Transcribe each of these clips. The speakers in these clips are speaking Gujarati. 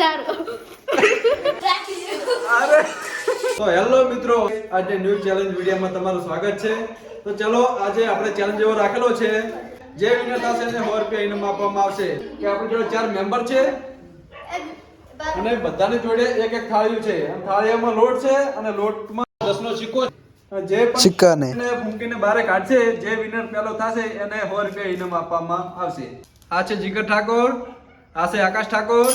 સારું. તો હેલો મિત્રો આજે ન્યૂ ચેલેન્જ વિડીયોમાં તમારું સ્વાગત છે. તો ચલો આજે આપણે ચેલેન્જ એવો રાખેલો છે. જે વિનર થશે એને સો રૂપિયા ઇનામ આપવામાં આવશે. કે આપણે જોડે ચાર મેમ્બર છે. અને બધાને જોડે એક એક થાળીઓ છે. અને થાળીઓમાં લોટ છે અને લોટમાં દસનો સિક્કો છે. અને જે પણ સિક્કાને. ફૂંકીને બારે કાઢશે જે વિનર પહેલો થશે એને સો રૂપિયા ઇનામ આપવામાં આવશે. આ છે જીગર ઠાકોર આ છે આકાશ ઠાકોર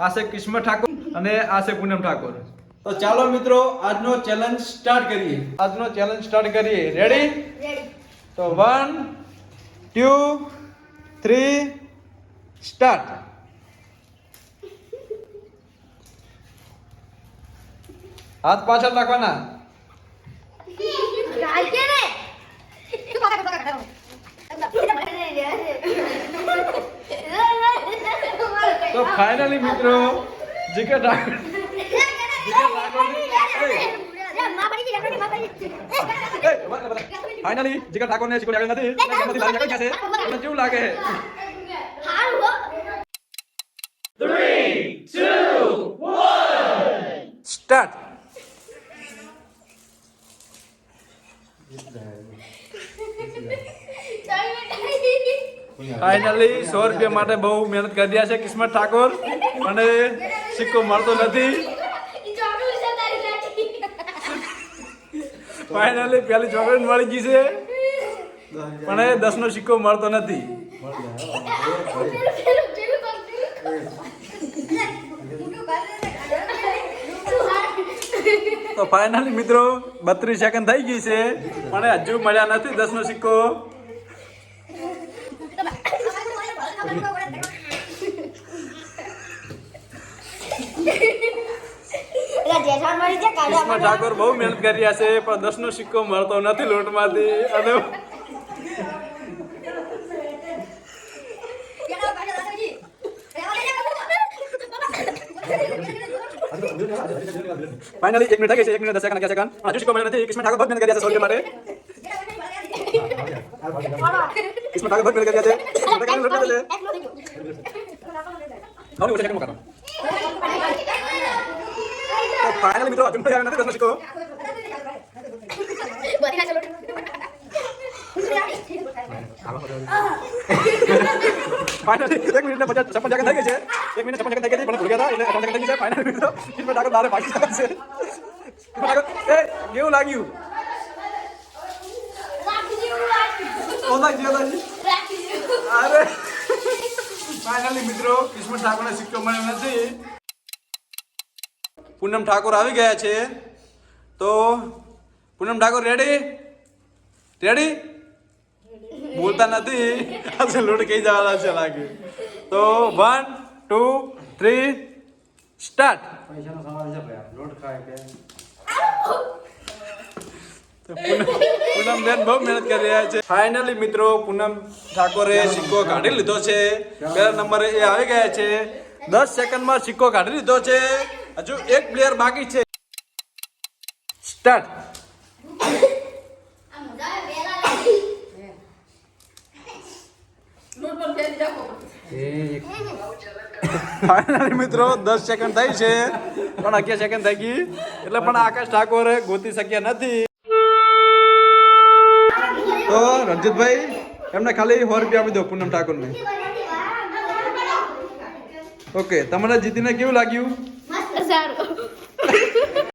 આ છે કિસ્મત ઠાકોર અને આ છે પૂનમ ઠાકોર. તો ચાલો મિત્રો આજનો ચેલેન્જ સ્ટાર્ટ કરીએ. આજનો ચેલેન્જ સ્ટાર્ટ કરીએ. રેડી તો વન ટુ થ્રી સ્ટાર્ટ હાથ પાછળ રાખવાના. તો ફાઇનલી મિત્રો જીગર ઠાકોર ફાઇનલી જીગર ઠાકોર ને શીખો નથી એટલે ઘરમાંથી બહાર નીકળી ગયા છે તમને કેવું લાગે સ્ટાર્ટ ફાઇનલી સો રૂપિયા માટે બહુ મહેનત કરી રહ્યા છે કિસ્મત ઠાકોર. અને સિક્કો મળતો નથી. ફાઇનલી પેલી ચોકલેટ મળી ગઈ છે. પણ દસ નો સિક્કો મળતો નથી. તો ફાઇનલી મિત્રો, બત્રીસ સેકન્ડ થઈ ગઈ છે. પણ હજુ મળ્યા નથી દસ નો સિક્કો. કિસ્મત ઠાકોર બહુ મહેનત કરી રહ્યા છે પણ દસ નો સિક્કો મળતો નથી લોટમાંથી. અને ફાઇનલી એક મિનિટ થઈ ગઈ છે એક મિનિટ દસ સેકન્ડ અગિયાર સેકન્ડ. હજુ સિક્કો મળ્યો નથી. કૃષ્ણ ઠાકોર બહુ મહેનત કરી રહ્યા છે સો માટે. કૃષ્ણ ઠાકોર બહુ મહેનત કરી રહ્યા છે આપણે કાંઈ લોટ નથી લે. હવે ઓછા સેકન્ડમાં કરો. ફાઇનલી મિત્રો મળ્યા નથી દસ નો સિક્કો ફાઇનલી એક મિનિટ ને પચાસ છપ્પન સેકન્ડ થઈ ગઈ છે એક મિનિટ છપ્પન પણ ભૂલ ગયા હતા છે ફાઇનલ મિત્રો કિસ્મત ઠાકોર બારે છે એ કેવું લાગ્યું અરે ફાઇનલી મિત્રો કિસ્મત ઠાકોરને સિક્કો મળ્યો નથી પૂનમ ઠાકોર આવી ગયા છે. તો પૂનમ ઠાકોર રેડી રેડી બોલતા નથી. આજે લોટ કઈ જવાના છે લાગે. તો વન ટુ થ્રી સ્ટાર્ટ તો પૂનમ પૂનમ બેન બહુ મહેનત કરી રહ્યા છે. ફાઇનલી મિત્રો પૂનમ ઠાકોરે સિક્કો કાઢી લીધો છે. પહેલા નંબરે એ આવી ગયા છે. દસ સેકન્ડમાં સિક્કો કાઢી લીધો છે. હજુ એક પ્લેયર બાકી છે. સ્ટાર્ટ ફાઇનલી મિત્રો દસ સેકન્ડ થઈ છે. પણ અગિયાર સેકન્ડ થઈ ગઈ. એટલે પણ આકાશ ઠાકોરે ગોતી શક્યા નથી. તો રણજીતભાઈ એમને ખાલી સો રૂપિયા આપી દો પૂનમ ઠાકોરને. ઓકે તમને જીતીને કેવું લાગ્યું? સારું